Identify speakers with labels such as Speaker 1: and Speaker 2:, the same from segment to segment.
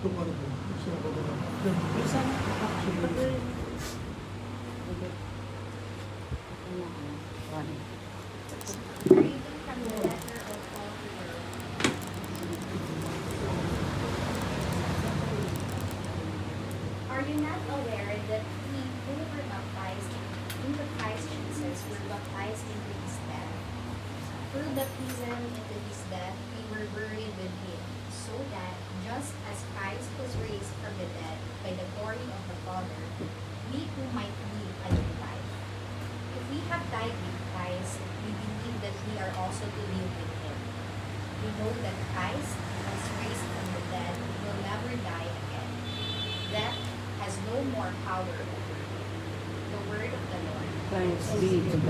Speaker 1: Tumalo po.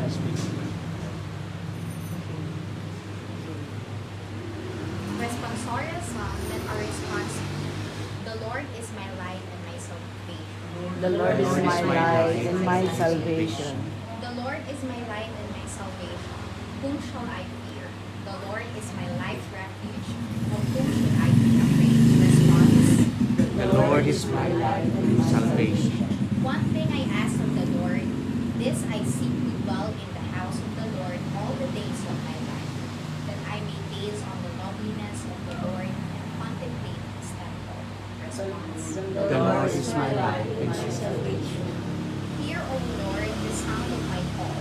Speaker 2: Be to God.
Speaker 3: Responsorial song response The Lord is my light and my salvation.
Speaker 2: The Lord is my light and my salvation.
Speaker 3: The Lord is my light and my salvation. Whom shall I fear? The Lord is my life's refuge. Of whom should I be afraid? Response.
Speaker 4: The Lord is my light and my salvation.
Speaker 3: One thing I ask of the Lord, this I seek to dwell in the house of the Lord all the days of my life, that I may gaze on the loveliness of the Lord and contemplate his temple. Response.
Speaker 4: The Lord is my light and my salvation.
Speaker 3: Hear, O Lord, the sound of my call.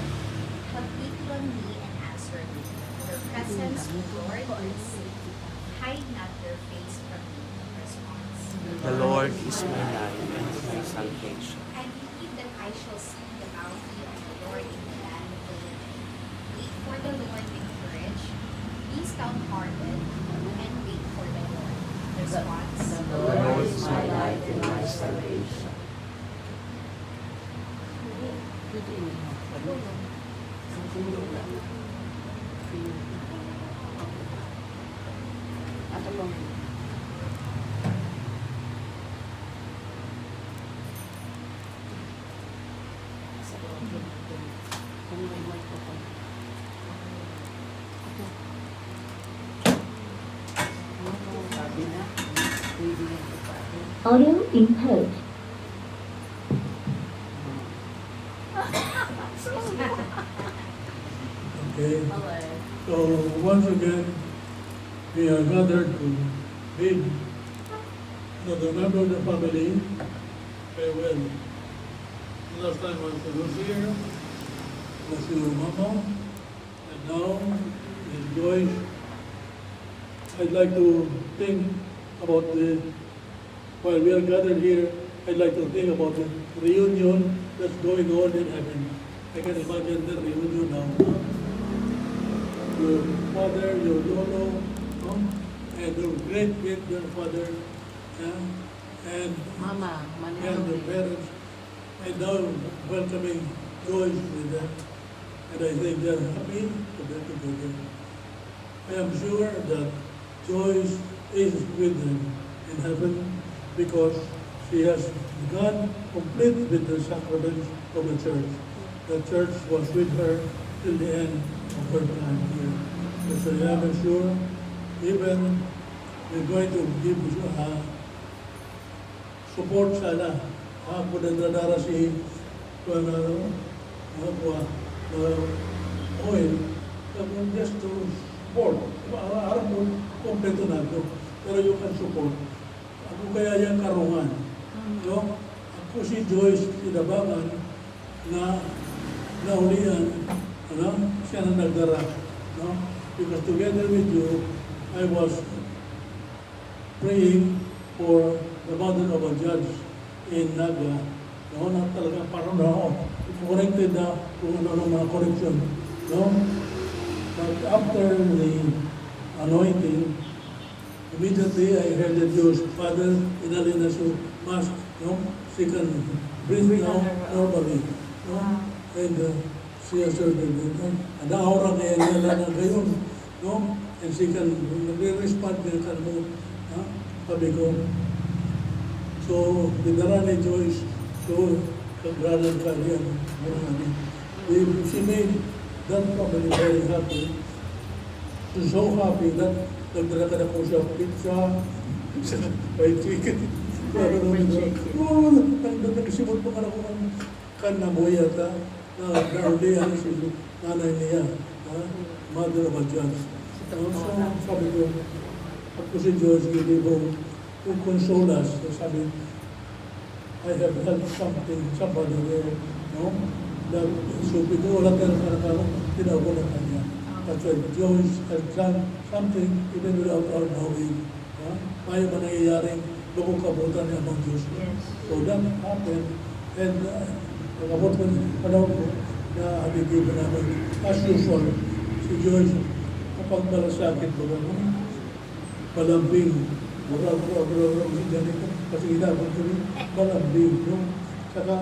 Speaker 3: Have pity on me and answer me. Your presence, O Lord, is safe. Hide not your face from me. Response.
Speaker 4: The Lord my light and my salvation.
Speaker 3: I believe that I shall see the bounty of the Lord in the land of the living. Wait for the Lord with courage. Be stout-hearted and wait for the Lord. Response.
Speaker 2: The Lord is my light and my salvation. Ato Kung may.
Speaker 5: Audio input.
Speaker 1: Okay. So once again, we are gathered to bid to the member of the family farewell. Last time I was Lucia, was your mama, and now is Joyce. I'd like to think about the, while we are gathered here, I'd like to think about the reunion that's going on in heaven. I can imagine the reunion now. Your father, your lolo, and your great great grandfather, yeah? and
Speaker 2: Mama,
Speaker 1: and your
Speaker 2: manilong
Speaker 1: parents, and now welcoming Joyce with them. And I think they're happy to be together. I am sure that Joyce is with them in heaven because she has gone complete with the sacraments of the church. The church was with her till the end of her time here. So I am sure even we're going to give uh, support sana ah, kung nagdadara si kung ano, ano po, uh, oil, tapos just to support. Araw mo, kompleto na ito. Pero you can support. Ako kaya yan karungan. No? Ako si Joyce Sinabangan na naulian, ano? siya na nagdara. No? Because together with you, I was praying for the mother of a judge in Naga. No, na talaga parang na corrected na kung ano ng mga correction. No? But after the anointing, immediately I heard that your father inalin na sa mask. No? She can breathe now normally. No? And uh, she has surgery. No? And aura na yan nila na gayon. No? And she can re-respond din ka mo. Ha? Sabi ko, So, dinara ni Joyce to Kagranan Kalian. She made that family very happy. She's so happy that nagdala ka na po siya pizza, fried chicken.
Speaker 2: Fried chicken.
Speaker 1: Oo, nagsimot pa ka na kung ang kan na mo yata. Na nauli ano si nanay niya. Ha? Mother of a judge. So, sabi ko, ako si George Gilibo, kung consolas, sabi, I have helped something, somebody there, no? That, so, bigyan wala tayo sa nakaro, tinawag na kanya. That's why George has done something even without our knowing. Ha? May mga nangyayaring lukong kabutan niya ng Diyos.
Speaker 2: Yes.
Speaker 1: So that happened, and uh, pagkabot ko, panahon ko, na habigiban namin, as usual, si George, kapag malasakit ba no? malambing, mura, mura, mura, mura, si Janet, kasi ginagawa ko rin, malambing, no? Saka,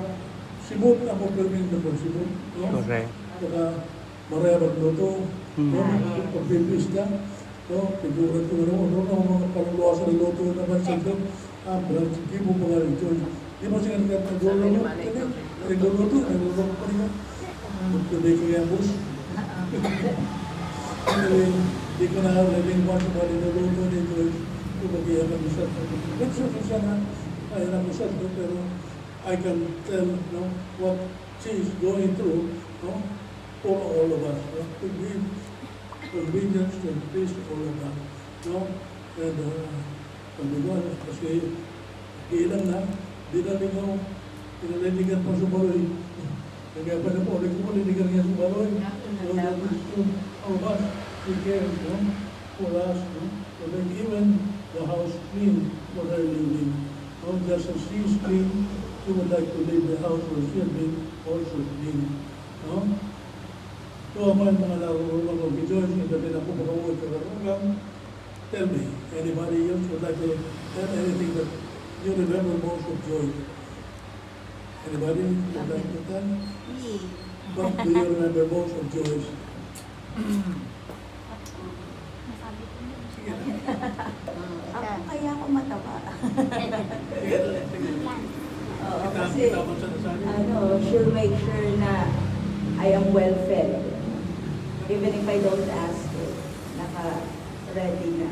Speaker 1: simot ako permin na po, simot, no?
Speaker 4: Correct.
Speaker 1: Saka, maraya magluto,
Speaker 4: Hmm.
Speaker 1: no? Pagpipis na, no? Figuran ko ano, ano, ano, mga panuluwa sa luto naman sa doon. Ah, brad, hindi mo mga rin George. Di mo siya nagkat na gulo, no? Kaya, nagluluto, nagluluto pa rin ako. Magtuloy ko yung bus. Anyway, di ko na naging one sa mga niluluto ni George. Kumagaya kami sa Let's say siya na, ay namin sa doon, pero I can tell, no, what she is going through, no, for all of us, no, to give convenience and peace to all of us, no, and, uh, pagbigan, kasi, ilan na, di na lingaw, pinalinigan pa sa baloy. Kaya pa na po, nagpapalinigan niya sa baloy. So that is to all of us, we care, no, for us, no, to make even the house clean for her living. No, just as she is clean, she would like to leave the house where she has been also clean. No? So, ang mga mga narurungan ko, George, yung dati na po makawag sa karungan, tell me, anybody else would like to tell anything that you remember most of George? Anybody would like to tell?
Speaker 3: Me.
Speaker 1: What do you remember most of
Speaker 3: ko na.
Speaker 1: Sige na.
Speaker 5: Ako kaya ako matawa. Oo, kasi
Speaker 1: nasabi.
Speaker 5: ano, she'll make sure na I am well fed. Even if I don't ask her, naka-ready na.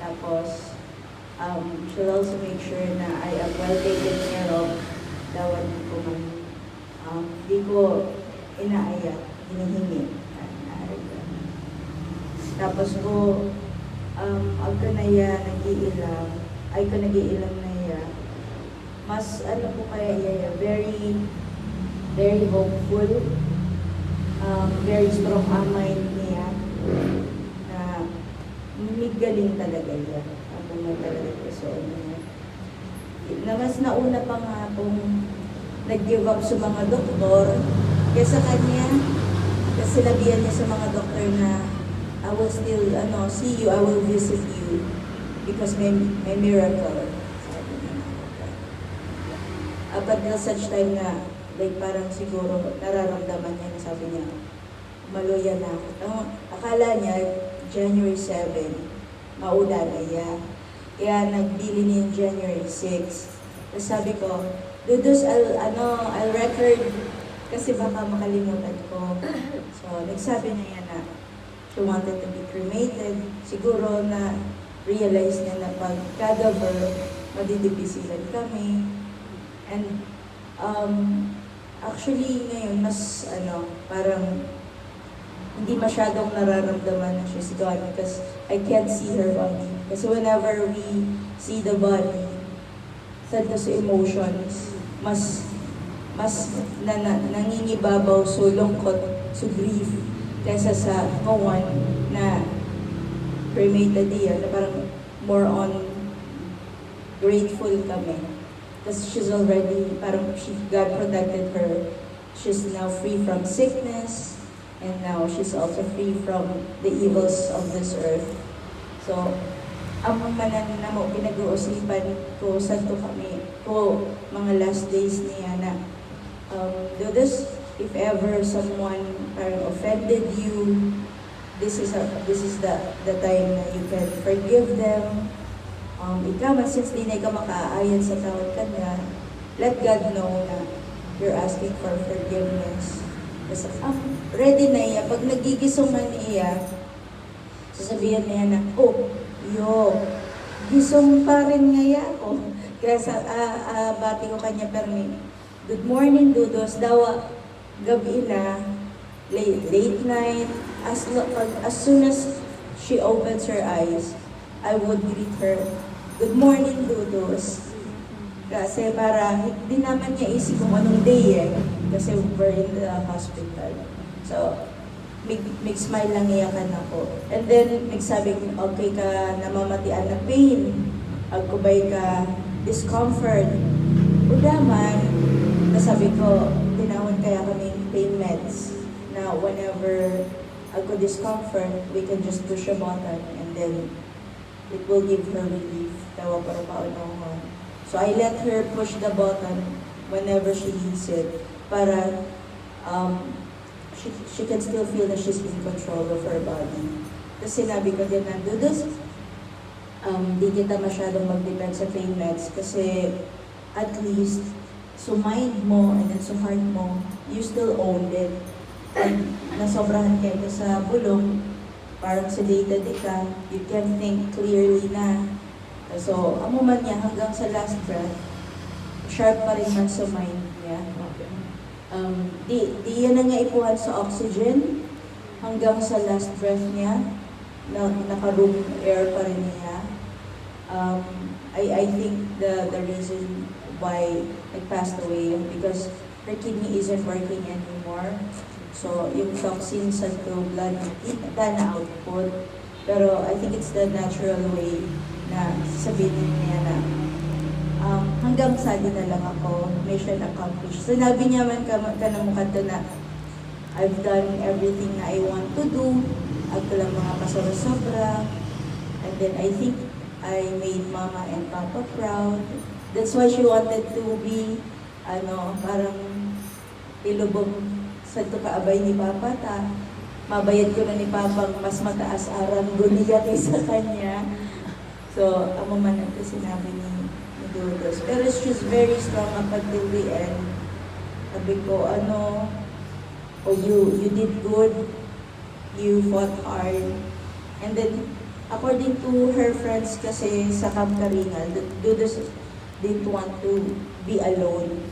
Speaker 5: Tapos, um, she'll also make sure na I am well taken care of. Dawan ko man, um, di ko inaayat, hinihingi. Tapos ko, um, ang kanaya nag-iilang, ay ko nag-iilang na iya, mas ano po kaya iya, very, very hopeful, um, very strong ang mind niya, na migaling talaga iya. Ang mga talaga so, ano, na mas nauna pa nga pong nag-give up sa mga doktor, kaya sa kanya, kasi labihan niya sa mga doktor na I will still, ano, see you, I will visit you because may, may miracle. Sabi niya. Up until such time na, like parang siguro nararamdaman niya sabi niya, maluya na ako. Ang akala niya, January 7, mauna na niya. Kaya nagbili niya January 6. Tapos sabi ko, Dudus, I'll, ano, I'll record kasi baka makalimutan ko. So, nagsabi na yan she wanted to be cremated. Siguro na realize niya na pag cadaver, madidibisilan kami. And um, actually ngayon mas ano, parang hindi masyadong nararamdaman na she's gone because I can't see her body. Kasi whenever we see the body, sad sa emotions, mas mas na, na, nangingibabaw so lungkot, so grief, kaysa sa kawan na cremated diya, na parang more on grateful kami. Because she's already, parang she, God protected her. She's now free from sickness, and now she's also free from the evils of this earth. So, ang manan na mo, pinag-uusipan ko sa to kami, ko mga last days niya na, um, do this, if ever someone parang offended you, this is a, this is the the time na you can forgive them. Um, ikaw man, since di na ikaw makaayon sa tawad kanya, let God know na you're asking for forgiveness. Kasi, ah, ready na iya. Pag nagigisong man iya, sasabihan niya na, oh, yo, gisong pa rin ngaya ako. Kaya sa, ah, ah, bati ko kanya permi. Good morning, Dudos. Dawa, gabi na, late, late night. As, as soon as she opens her eyes, I would greet her, Good morning, Dudos. Kasi para hindi naman niya isip kung anong day eh. Kasi we're in the hospital. So, mig, mig smile lang iyakan ako. And then, nagsabi ko, okay ka namamatian na pain. Agkubay ka discomfort. Udaman, nasabi ko, tinawag kaya kami pain meds na whenever ako discomfort, we can just push a button and then it will give her relief. Tawa para paunahan. So I let her push the button whenever she needs it para um, she, she can still feel that she's in control of her body. Tapos sinabi ko din na, Dudus, um, di kita masyadong mag-depend sa pain meds kasi at least so mind mo and then so heart mo, you still own it. And nasobrahan kayo ka sa bulong, parang sedated ka, you can think clearly na. So, amo man niya hanggang sa last breath, sharp pa rin man sa mind niya. Um, di, di yan na nga ipuhan sa oxygen hanggang sa last breath niya, na, naka-room air pa rin niya. Um, I, I think the, the reason why it passed away because her kidney isn't working anymore. So, yung toxins sa blood, hindi na output. Pero I think it's the natural way na sabihin niya na um, hanggang sali na lang ako, mission accomplished. Sinabi niya man ka, ka na mukha to na I've done everything na I want to do. Ako lang mga pasobra-sobra. And then I think I made mama and papa proud. That's why she wanted to be, ano, parang ilubog sa ito kaabay ni papa ta. Mabayad ko na ni papa mas mataas aram guniya kaysa kanya. So, amo man ito sinabi ni, ni Lourdes. Pero she's very strong up until the end. Sabi ko, ano, oh, you, you did good. You fought hard. And then, according to her friends kasi sa Camp Karingal, Lourdes didn't want to be alone.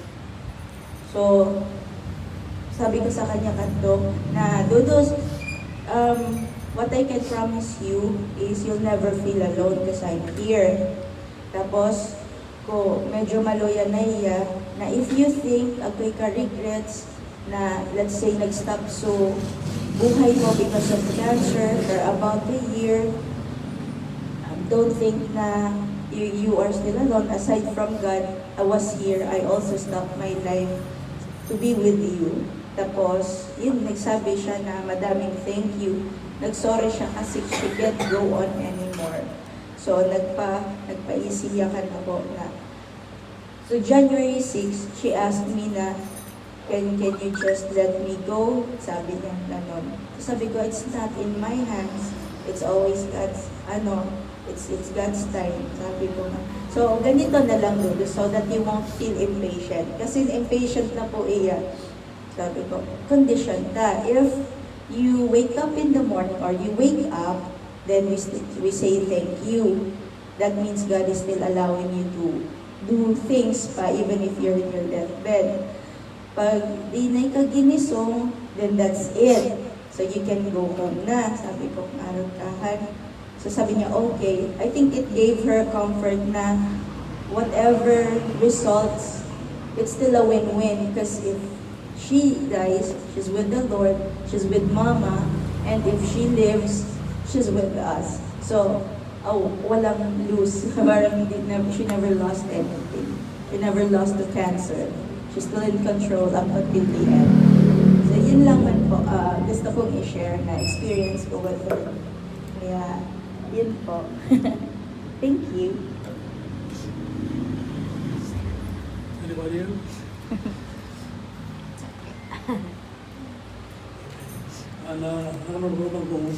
Speaker 5: So, sabi ko sa kanya kanto na, Dudos, um, what I can promise you is you'll never feel alone because I'm here. Tapos, ko medyo maloya na iya, na if you think ako'y ka-regrets na, let's say, nag-stop so buhay mo because of cancer for about a year, um, don't think na you, you are still alone. Aside from God, I was here. I also stopped my life to be with you. Tapos, yun, nagsabi siya na madaming thank you. Nagsorry siya kasi she can't go on anymore. So, nagpa, nagpaisiyakan ako na. So, January 6, she asked me na, can, can you just let me go? Sabi niya ganon. Sabi ko, it's not in my hands. It's always God's, ano, it's, it's God's time. Sabi ko nga. So, ganito na lang, Lulu, so that you won't feel impatient. Kasi impatient na po iya. Sabi ko, condition ta. If you wake up in the morning or you wake up, then we, we say thank you. That means God is still allowing you to do things pa even if you're in your deathbed. Pag di na ka ginisong, then that's it. So you can go home na. Sabi ko, kahan. So sabi niya, okay. I think it gave her comfort na whatever results, it's still a win-win because if she dies, she's with the Lord, she's with Mama, and if she lives, she's with us. So, oh, walang lose. Parang she never lost anything. She never lost to cancer. She's still in control up until the end. So, yun lang man po. ah, gusto kong i-share na experience ko with her. Kaya, yun po. Thank you.
Speaker 1: Anybody else? Ana, ano naman kung